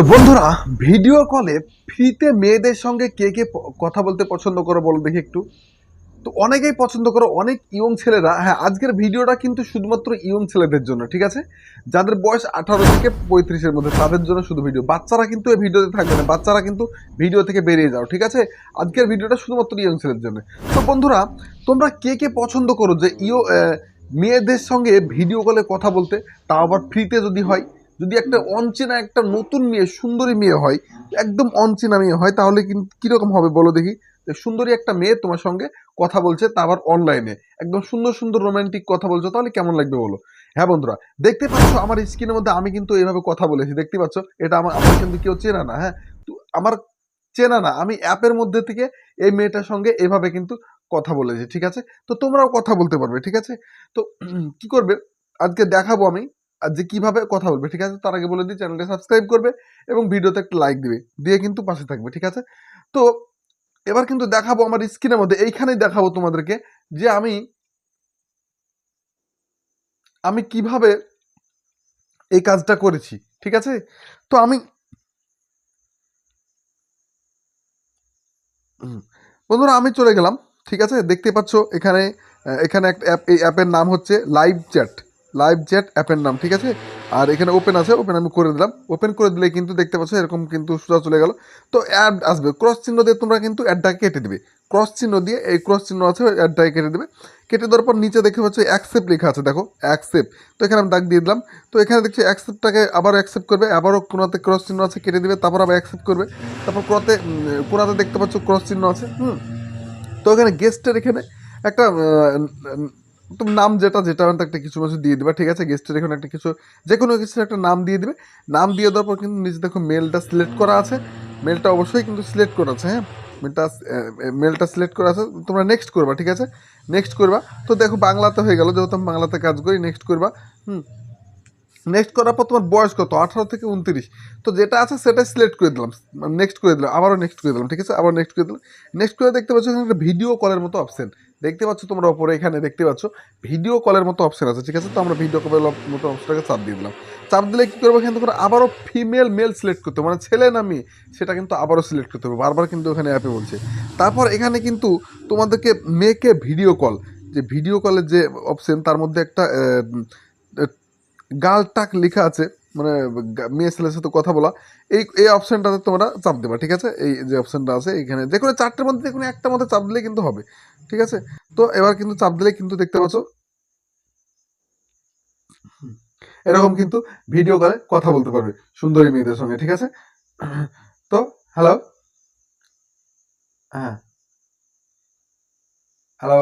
তো বন্ধুরা ভিডিও কলে ফ্রিতে মেয়েদের সঙ্গে কে কে কথা বলতে পছন্দ করে বলো দেখি একটু। তো অনেকেই পছন্দ করো, অনেক ইয়ং ছেলেরা হ্যাঁ আজকের ভিডিওটা কিন্তু শুধুমাত্র ইয়ং ছেলেদের জন্য, ঠিক আছে? যাদের বয়স আঠারো থেকে পঁয়ত্রিশের মধ্যে, তাদের জন্য শুধু ভিডিও বাচ্চারা কিন্তু এই ভিডিওতে থাকবে না, বাচ্চারা কিন্তু ভিডিও থেকে বেরিয়ে যাও, ঠিক আছে? আজকের ভিডিওটা শুধুমাত্র ইয়ং ছেলের জন্য। তো বন্ধুরা, তোমরা কে কে পছন্দ করো যে ইয়ো মেয়েদের সঙ্গে ভিডিও কলে কথা বলতে, তাও আবার ফ্রিতে যদি হয় যদি একটা অনচেনা একটা নতুন মেয়ে সুন্দরী মেয়ে হয় একদম অনচেনা মেয়ে হয় তাহলে কিন্তু কীরকম হবে বলো দেখি? যে সুন্দরী একটা মেয়ে তোমার সঙ্গে কথা বলছে তা আবার অনলাইনে একদম সুন্দর সুন্দর রোমান্টিক কথা বলছো তাহলে কেমন লাগবে বলো? হ্যাঁ বন্ধুরা দেখতে পাচ্ছ আমার স্ক্রিনের মধ্যে আমি কিন্তু এইভাবে কথা বলেছি দেখতে পাচ্ছ? এটা আমার আমার কিন্তু কেউ চেনা না হ্যাঁ? তো আমার চেনা না আমি অ্যাপের মধ্যে থেকে এই মেয়েটার সঙ্গে এভাবে কিন্তু কথা বলেছি ঠিক আছে? তো তোমরাও কথা বলতে পারবে ঠিক আছে? তো কি করবে? আজকে দেখাবো আমি যে কীভাবে কথা বলবে, ঠিক আছে? তার আগে বলে দিই, চ্যানেলটা সাবস্ক্রাইব করবে এবং ভিডিওতে একটা লাইক দিবে। দিয়ে কিন্তু পাশে থাকবে, ঠিক আছে? তো এবার কিন্তু দেখাবো আমার স্ক্রিনের মধ্যে, এইখানেই দেখাবো তোমাদেরকে যে আমি আমি কীভাবে এই কাজটা করেছি, ঠিক আছে? তো আমি বন্ধুরা আমি চলে গেলাম, ঠিক আছে? দেখতে পাচ্ছ এখানে এখানে একটা অ্যাপ, এই অ্যাপের নাম হচ্ছে লাইভ চ্যাট লাইভ চ্যাট অ্যাপের নাম, ঠিক আছে? আর এখানে ওপেন আছে ওপেন আমি করে দিলাম। ওপেন করে দিলে কিন্তু দেখতে পাচ্ছ, এরকম কিন্তু সোজা চলে গেল। তো অ্যাড আসবে। ক্রস চিহ্ন দিয়ে তোমরা কিন্তু অ্যাডটাকে কেটে দিবে। ক্রস চিহ্ন দিয়ে এই ক্রস চিহ্ন আছে অ্যাডটাকে কেটে দেবে। কেটে দেওয়ার পর নিচে দেখতে পাচ্ছ অ্যাকসেপ্ট লেখা আছে, দেখো অ্যাকসেপ্ট তো এখানে আমি দাগ দিয়ে দিলাম। তো এখানে দেখছি অ্যাকসেপ্টটাকে আবার অ্যাকসেপ্ট করবে, আবারও কোনাতে ক্রস চিহ্ন আছে, কেটে দিবে, তারপর আবার অ্যাকসেপ্ট করবে। তারপর কোনাতে কোনাতে দেখতে পাচ্ছ ক্রস চিহ্ন আছে, হুম? তো এখানে গেস্টের এখানে একটা তুমি নাম যেটা যেটা একটা কিছু কিছু দিয়ে দিবা। ঠিক আছে গেস্টের এখানে একটা কিছু যে কোনো কিছুর একটা নাম দিয়ে দিবে। নাম দিয়ে দেওয়ার পর কিন্তু নিচে দেখো মেলটা সিলেক্ট করা আছে। মেলটা অবশ্যই কিন্তু সিলেক্ট করা আছে হ্যাঁ? মেলটা মেলটা সিলেক্ট করা আছে, তোমরা নেক্সট করবা, ঠিক আছে? নেক্সট করবা। তো দেখো বাংলাতে হয়ে গেল, যেহেতু আমি বাংলাতে কাজ করি নেক্সট করবা। হুম নেক্সট করার পর তোমার বয়স কত? আঠারো থেকে উনত্রিশ। তো যেটা আছে সেটা সিলেক্ট করে দিলাম নেক্সট করে দিলাম, আবারও নেক্সট করে দিলাম, ঠিক আছে? আবার নেক্সট করে দিলাম। নেক্সট করে দেখতে পাচ্ছ একটা ভিডিও কলের মতো অপশন দেখতে পাচ্ছ তোমরা ওপরে এখানে দেখতে পাচ্ছ ভিডিও কলের মতো অপশন আছে, ঠিক আছে? তো আমরা ভিডিও কলের মতো অপশনটাকে চাপ দিয়ে দিলাম। চাপ দিলে কী করব? এখান থেকে আবারও ফিমেল মেল সিলেক্ট করতে মানে ছেলে না মেয়ে, সেটা কিন্তু আবারও সিলেক্ট করতে হবে। বারবার কিন্তু এখানে অ্যাপে বলছে। তারপর এখানে কিন্তু তোমাদেরকে মেকে ভিডিও কল যে ভিডিও কলের যে অপশন তার মধ্যে একটা গাল টাক লেখা আছে। মানে মেয়ে ছেলের সাথে কথা বলা, এই এই অপশনটাতে তোমরা চাপ দেবা, ঠিক আছে? এই যে অপশানটা আছে এখানে যে কোনো চারটের মধ্যে যে কোনো একটা মধ্যে চাপ দিলে কিন্তু হবে, ঠিক আছে? তো এবার কিন্তু চাপ দিলে কিন্তু দেখতে পাচ্ছ, এরকম কিন্তু ভিডিও কলে কথা বলতে পারবে, সুন্দরী মেয়েদের সঙ্গে, ঠিক আছে? তো হ্যালো হ্যাঁ। হ্যালো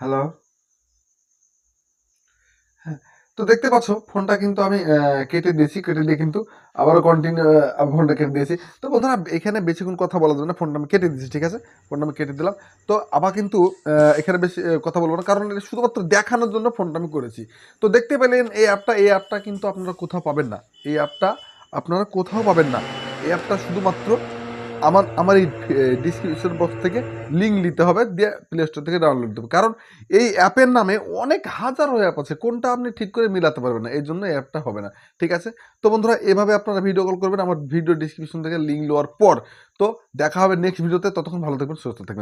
হ্যালো হ্যাঁ তো দেখতে পাচ্ছ, ফোনটা কিন্তু আমি কেটে দিয়েছি, কেটে দিয়ে কিন্তু আবারও কন্টিনিউ ফোনটা কেটে দিয়েছি। তো বন্ধুরা, এখানে বেশিক্ষণ কথা বলার জন্য ফোনটা আমি কেটে দিয়েছি, ঠিক আছে? ফোনটা আমি কেটে দিলাম। তো আবার কিন্তু এখানে বেশি কথা বলব না, কারণ এটা শুধুমাত্র দেখানোর জন্য ফোনটা আমি করেছি। তো দেখতে পেলেন, এই অ্যাপটা এই অ্যাপটা কিন্তু আপনারা কোথাও পাবেন না। এই অ্যাপটা আপনারা কোথাও পাবেন না। এই অ্যাপটা শুধুমাত্র আমার আমার এই ডিসক্রিপশন বক্স থেকে লিঙ্ক নিতে হবে, দিয়ে প্লে স্টোর থেকে ডাউনলোড দেবো কারণ এই অ্যাপের নামে অনেক হাজারো অ্যাপ আছে, কোনটা আপনি ঠিক করে মিলাতে পারবেন না, এই জন্য অ্যাপটা হবে না, ঠিক আছে? তো বন্ধুরা, এভাবে আপনারা ভিডিও কল করবেন, আমার ভিডিও ডিসক্রিপশন থেকে লিঙ্ক নেওয়ার পর। তো দেখা হবে নেক্সট ভিডিওতে ততক্ষণ ভালো থাকবেন, সুস্থ থাকবেন।